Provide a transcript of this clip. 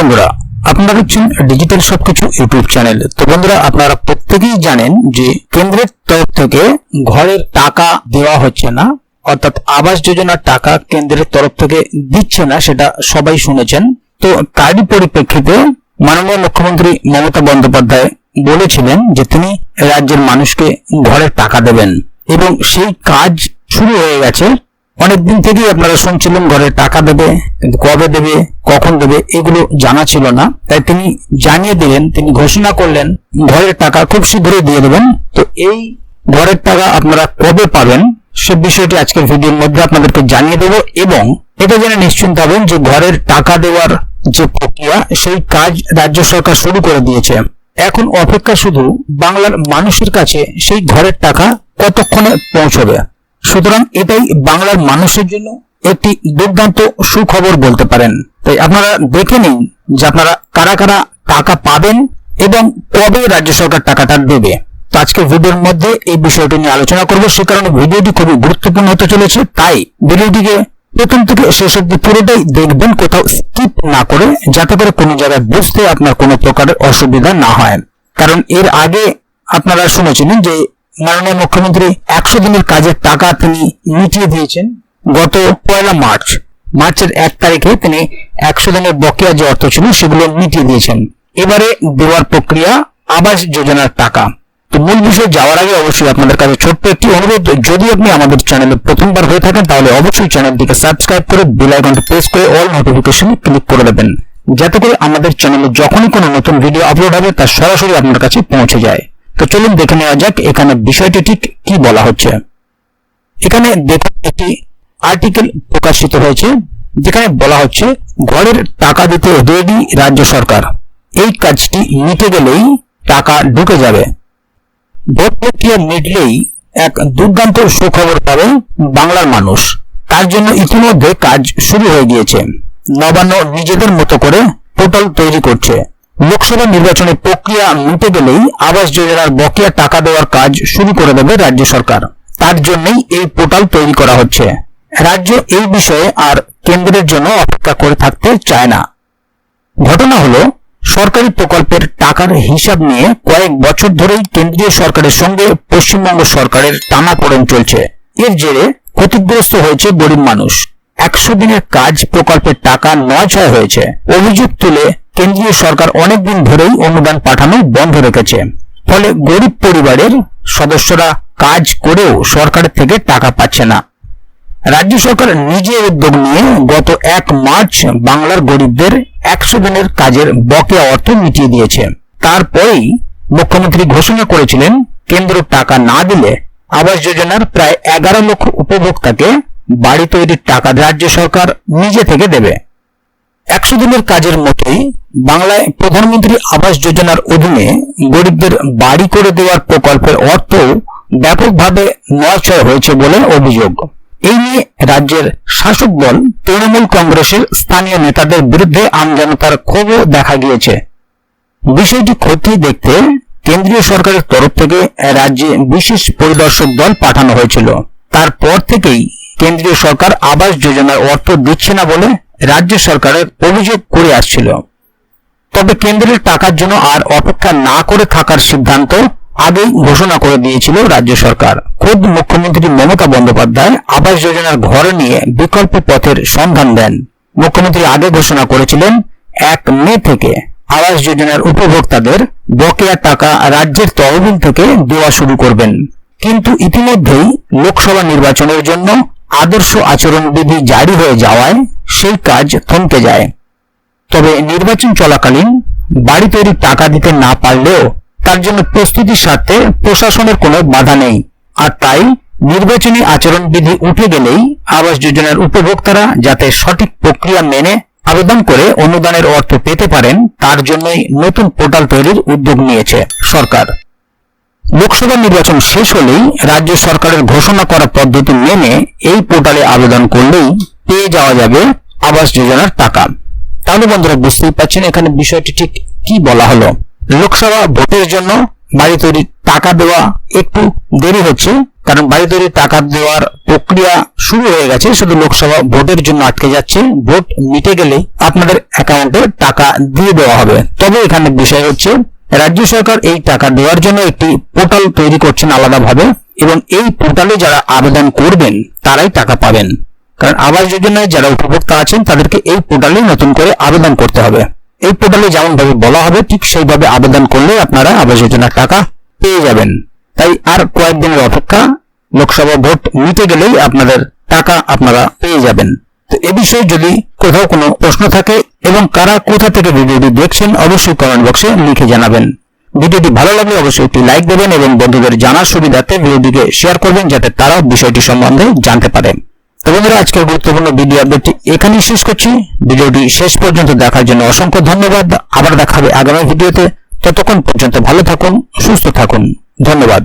বন্ধুরা, আপনারা হচ্ছেন ডিজিটাল সবকিছু ইউটিউব চ্যানেল তো বন্ধুরা, আপনারা প্রত্যেকেই জানেন যে কেন্দ্রের তরফ থেকে ঘরের টাকা দেওয়া হচ্ছে না, অর্থাৎ আবাস যোজনার টাকা কেন্দ্রের তরফ থেকে দিচ্ছে না, সেটা সবাই শুনেছেন। তো তারই পরিপ্রেক্ষিতে মাননীয় মুখ্যমন্ত্রী মমতা বন্দ্যোপাধ্যায় বলেছিলেন যে তিনি রাজ্যের মানুষকে ঘরের টাকা দেবেন। এবং সেই কাজ শুরু হয়ে গেছে অনেকদিন থেকেই আপনারা শুনছিলেন ঘরে টাকা দেবে, কিন্তু কবে দেবে, কখন দেবে, এগুলো জানা ছিল না। তাই তিনি জানিয়ে দিলেন, তিনি ঘোষণা করলেন, ঘরের টাকা খুব শীঘ্রই দিয়ে দেবেন। তো এই ঘরের টাকা আপনারা কবে পাবেন, সে বিষয়টি আজকের ভিডিওর মধ্যে আপনাদেরকে জানিয়ে দেব এবং এটা জেনে নিশ্চিন্ত হবেন যে ঘরের টাকা দেওয়ার যে প্রক্রিয়া, সেই কাজ রাজ্য সরকার শুরু করে দিয়েছে। এখন অপেক্ষা শুধু বাংলার মানুষের কাছে সেই ঘরের টাকা কতক্ষণে পৌঁছবে? সুতরাং এটাই বাংলার মানুষের জন্য একটি দুর্দান্ত সুখবর বলতে পারেন। তাই আপনারা দেখে নিন যে আপনারা কারা কারা টাকা পাবেন এবং কবে রাজ্য সরকার টাকাটা দেবে। তো আজকের ভিডিওর মধ্যে এই বিষয়টি নিয়ে আলোচনা করব। সে কারণে ভিডিওটি খুবই গুরুত্বপূর্ণ হতে চলেছে। তাই ভিডিওটিকে প্রথম থেকে শেষ অব্দি পুরোটাই দেখবেন, কোথাও স্কিপ না করে, যাতে করে কোনো জায়গায় বুঝতে আপনার কোনো প্রকারের অসুবিধা না হয়। কারণ এর আগে আপনারা শুনেছিলেন যে মাননীয় মুখ্যমন্ত্রী, একশো দিনের কাজের টাকা তিনি মিটিয়ে দিয়েছেন। গত পয়লা মার্চ, মার্চের এক তারিখে তিনি একশো দিনের বকেয়া যে অর্থ ছিল সেগুলো মিটিয়ে দিয়েছেন। এবারে দেওয়ার প্রক্রিয়া আবাস যোজনার টাকা। তো মূল বিষয়ে যাওয়ার আগে অবশ্যই আপনাদের কাছে ছোট্ট একটি অনুরোধ, যদি আপনি আমাদের চ্যানেলে প্রথমবার হয়ে থাকেন, তাহলে অবশ্যই চ্যানেলটিকে সাবস্ক্রাইব করে বেল আইকনটি প্রেস করে অল নোটিফিকেশন ক্লিক করে দেবেন, যাতে করে আমাদের চ্যানেলে যখনই কোনো নতুন ভিডিও আপলোড হবে, তা সরাসরি আপনার কাছে পৌঁছে যায়। তো চলুন দেখে নেওয়া যাক এখানে বিষয়টি ঠিক কি বলা হচ্ছে। এখানে দেখুন একটি আর্টিকেল প্রকাশিত হয়েছে, যেখানে বলা হচ্ছে, ঘরের টাকা দিতে রেডি রাজ্য সরকার। এই কাজটি মিটে গেলেই টাকা ঢুকে যাবে। ভোট প্রক্রিয়া মিটলেই এক দুর্দান্ত সুখবর পাবে বাংলার মানুষ। তার জন্য ইতিমধ্যে কাজ শুরু হয়ে গিয়েছে। নবান্ন নিজেদের মতো করে পোর্টাল তৈরি করছে। লোকসভা নির্বাচনের প্রক্রিয়া মিটে গেলেই আবাস যোজনার বকেয়া টাকা দেওয়ার কাজ শুরু করে দেবে রাজ্য সরকার। তার জন্যই এই পোর্টাল তৈরি করা হচ্ছে। রাজ্য এই বিষয়ে আর কেন্দ্রের জন্য অপেক্ষা করে থাকতে চায় না। ঘটনা হলো, সরকারি প্রকল্পের টাকার হিসাব নিয়ে কয়েক বছর ধরেই কেন্দ্রীয় সরকারের সঙ্গে পশ্চিমবঙ্গ সরকারের টানাপোড়েন চলছে। এর জেরে ক্ষতিগ্রস্ত হয়েছে গরিব মানুষ। একশো দিনের কাজ প্রকল্পের টাকা নয় ছয় হয়েছে। অভিযোগ তুলে কেন্দ্রীয় সরকার অনেকদিন ধরেই অনুদান পাঠানো বন্ধ রেখেছে। ফলে গরিব পরিবারের সদস্যরা কাজ করেও সরকারের থেকে টাকা পাচ্ছে না। রাজ্য সরকার নিজে উদ্যোগ নিয়ে গত এক মার্চ বাংলার গরিবদের একশো দিনের কাজের বকেয়া অর্থ মিটিয়ে দিয়েছে। তারপরেই মুখ্যমন্ত্রী ঘোষণা করেছিলেন, কেন্দ্র টাকা না দিলে আবাস যোজনার প্রায় এগারো লক্ষ উপভোক্তাকে বাড়ি তৈরির টাকা রাজ্য সরকার নিজে থেকে দেবে। একশো দিনের কাজের মতোই বাংলায় প্রধানমন্ত্রী আবাস যোজনার অধীনে গরিবদের বাড়ি করে দেওয়ার প্রকল্পের অর্থ ব্যাপকভাবে নয়ছয় হয়েছে বলে অভিযোগ। এই নিয়ে রাজ্যের শাসক দল তৃণমূল কংগ্রেসের স্থানীয় নেতাদের বিরুদ্ধে আমজনতার ক্ষোভও দেখা গিয়েছে। বিষয়টি খতিয়ে দেখতে কেন্দ্রীয় সরকারের তরফ থেকে রাজ্যে বিশেষ পরিদর্শক দল পাঠানো হয়েছিল। তারপর থেকেই কেন্দ্রীয় সরকার আবাস যোজনার অর্থ দিচ্ছে না বলে রাজ্য সরকারের অভিযোগ করে আসছিল। তবে কেন্দ্রের টাকার জন্য আর অপেক্ষা না করে থাকার সিদ্ধান্ত আগেই ঘোষণা করে দিয়েছিল রাজ্য সরকার। খোদ মুখ্যমন্ত্রী মমতা বন্দ্যোপাধ্যায় আবাস যোজনার ঘর নিয়ে বিকল্প পথের সন্ধান দেন। মুখ্যমন্ত্রী আগে ঘোষণা করেছিলেন, এক মে থেকে আবাস যোজনার উপভোক্তাদের বকেয়া টাকা রাজ্যের তহবিল থেকে দেওয়া শুরু করবেন। কিন্তু ইতিমধ্যেই লোকসভা নির্বাচনের জন্য আদর্শ আচরণ বিধি জারি হয়ে যাওয়ায় সেই কাজ থমকে যায়। তবে নির্বাচন চলাকালীন বাড়ি তৈরির টাকা দিতে না পারলেও তার জন্য প্রস্তুতির স্বার্থে প্রশাসনের কোনো বাধা নেই। আর তাই নির্বাচনী আচরণবিধি উঠে গেলেই আবাস যোজনার উপভোক্তারা যাতে সঠিক প্রক্রিয়া মেনে আবেদন করে অনুদানের অর্থ পেতে পারেন, তার জন্যই নতুন পোর্টাল তৈরির উদ্যোগ নিয়েছে সরকার। লোকসভা নির্বাচন শেষ হলেই রাজ্য সরকারের ঘোষণা করা পদ্ধতি মেনে এই পোর্টালে আবেদন করলেই পেয়ে যাওয়া যাবে আবাস যোজনার টাকা। তাহলে বন্ধুরা বুঝতেই পারছেন এখানে বিষয়টি ঠিক কি বলা হলো। লোকসভা ভোটের জন্য বাড়ি তৈরির টাকা দেওয়া একটু দেরি হচ্ছে, কারণ বাড়ি তৈরি টাকা দেওয়ার প্রক্রিয়া শুরু হয়ে গেছে, শুধু লোকসভা ভোটের জন্য আটকে যাচ্ছে। ভোট মিটে গেলে আপনাদের অ্যাকাউন্টে টাকা দিয়ে দেওয়া হবে। তবে এখানে বিষয় হচ্ছে, রাজ্য সরকার এই টাকা দেওয়ার জন্য একটি পোর্টাল তৈরি করছেন আলাদাভাবে, এবং এই পোর্টালে যারা আবেদন করবেন, তারাই টাকা পাবেন। কারণ আবাস যোজনায় যারা উপভোক্তা আছেন, তাদেরকে এই পোর্টালে নতুন করে আবেদন করতে হবে। এই পোর্টালে যেমন ভাবে বলা হবে, ঠিক সেইভাবে আবেদন করলে আপনারা আবাস যোজনার টাকা পেয়ে যাবেন। তাই আর কয়েকদিনের অপেক্ষা, লোকসভা ভোট নিতে গেলেই আপনাদের টাকা আপনারা পেয়ে যাবেন। তো এ বিষয়ে যদি কোথাও কোনো প্রশ্ন থাকে এবং কারা কোথা থেকে ভিডিওটি দেখছেন, অবশ্যই কমেন্ট বক্সে লিখে জানাবেন। ভিডিওটি ভালো লাগলে অবশ্যই একটি লাইক দেবেন এবং বন্ধুদের জানার সুবিধার্থে ভিডিওটিকে শেয়ার করবেন, যাতে তারাও বিষয়টি সম্বন্ধে জানতে পারে। তো বন্ধুরা আজকের গুরুত্বপূর্ণ ভিডিও আপডেটটি এখানেই শেষ করছি। ভিডিওটি শেষ পর্যন্ত দেখার জন্য অসংখ্য ধন্যবাদ। আবার দেখা হবে আগামী ভিডিওতে ততক্ষণ পর্যন্ত ভালো থাকুন, সুস্থ থাকুন। ধন্যবাদ।